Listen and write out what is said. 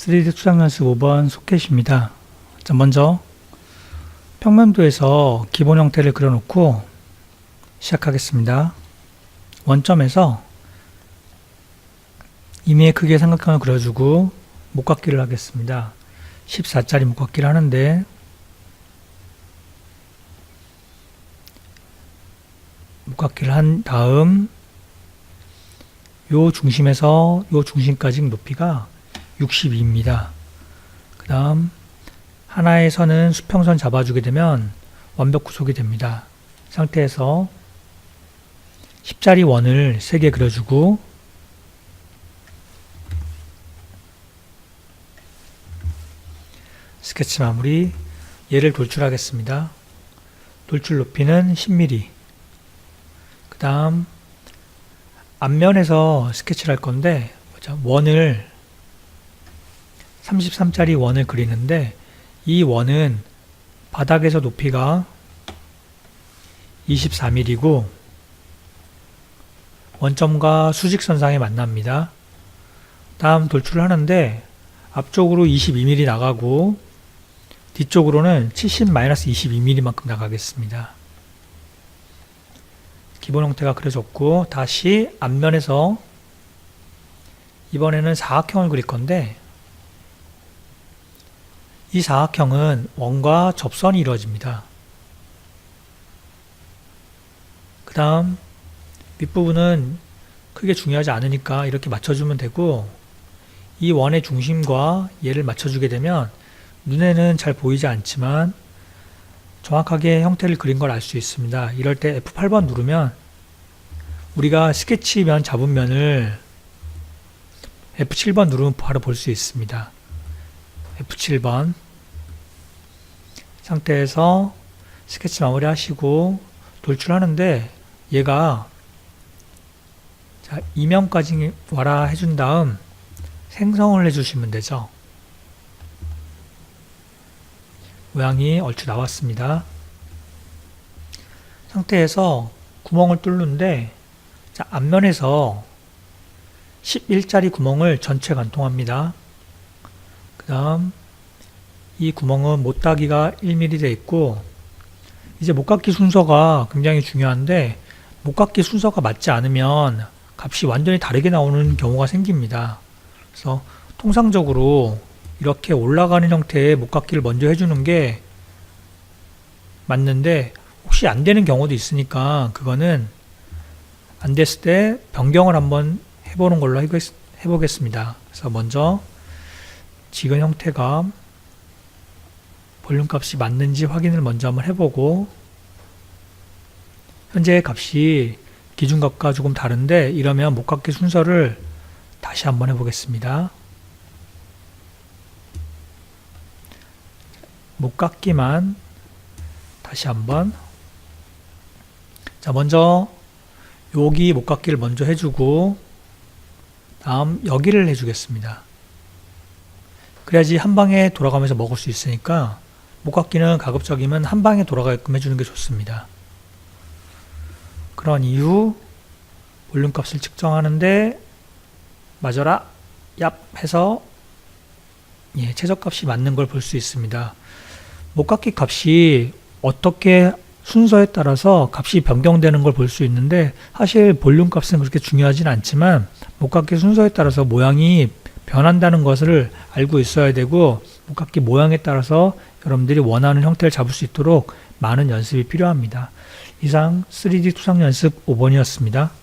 3D 투상 연습 5번 소켓입니다. 자, 먼저 평면도에서 기본 형태를 그려놓고 시작하겠습니다. 원점에서 이미의 크기의 삼각형을 그려주고 목깎기를 하겠습니다. 14짜리 목깎기를 하는데 목깎기를 한 다음 요 중심에서 요 중심까지 높이가 62입니다. 그 다음 선은 수평선 잡아주게 되면 완벽 구속이 됩니다. 상태에서 10자리 원을 3개 그려주고 스케치 마무리 얘를 돌출하겠습니다. 돌출 높이는 10mm 그 다음 앞면에서 스케치를 할 건데. 원을 33짜리 원을 그리는데 이 원은 바닥에서 높이가 24mm고 원점과 수직선상에 만납니다. 다음 돌출을 하는데 앞쪽으로 22mm 나가고 뒤쪽으로는 70-22mm만큼 나가겠습니다. 기본 형태가 그려졌고 다시 앞면에서 이번에는 사각형을 그릴 건데 이 사각형은 원과 접선이 이루어집니다. 그 다음 윗부분은 크게 중요하지 않으니까 이렇게 맞춰주면 되고 이 원의 중심과 얘를 맞춰주게 되면 눈에는 잘 보이지 않지만 정확하게 형태를 그린 걸 알 수 있습니다. 이럴 때 F8번 누르면 우리가 스케치면 잡은 면을 F7번 누르면 바로 볼 수 있습니다. F7번 상태에서 스케치 마무리 하시고 돌출하는데 얘가 자, 이면까지 와라 해준 다음 생성을 해주시면 되죠. 모양이 얼추 나왔습니다. 상태에서 구멍을 뚫는데 자, 앞면에서 11짜리 구멍을 전체 관통합니다. 그 다음 이 구멍은 못따기가 1mm 되어 있고 이제 못깎기 순서가 굉장히 중요한데 못깎기 순서가 맞지 않으면 값이 완전히 다르게 나오는 경우가 생깁니다. 그래서 통상적으로 이렇게 올라가는 형태의 목깎기를 먼저 해주는 게 맞는데 혹시 안 되는 경우도 있으니까 그거는 안 됐을 때 변경을 한번 해보는 걸로 해보겠- 해보겠습니다. 그래서 먼저 지금 형태가 볼륨 값이 맞는지 확인을 먼저 한번 해보고 현재 값이 기준값과 조금 다른데 이러면 목깎기 순서를 다시 한번 해보겠습니다. 목깎기만 다시 한번 자 먼저 여기 목깎기를 먼저 해주고 다음 여기를 해주겠습니다. 그래야지 한 방에 돌아가면서 먹을 수 있으니까 목깎기는 가급적이면 한 방에 돌아가게끔 해주는 게 좋습니다. 그런 이후 볼륨 값을 측정하는데 맞아라 얍 해서 예, 최저값이 맞는 걸 볼 수 있습니다. 목깎기 값이 어떻게 순서에 따라서 값이 변경되는 걸 볼 수 있는데 사실 볼륨 값은 그렇게 중요하진 않지만 목깎기 순서에 따라서 모양이 변한다는 것을 알고 있어야 되고 목깎기 모양에 따라서 여러분들이 원하는 형태를 잡을 수 있도록 많은 연습이 필요합니다. 이상 3D 투상 연습 5번이었습니다.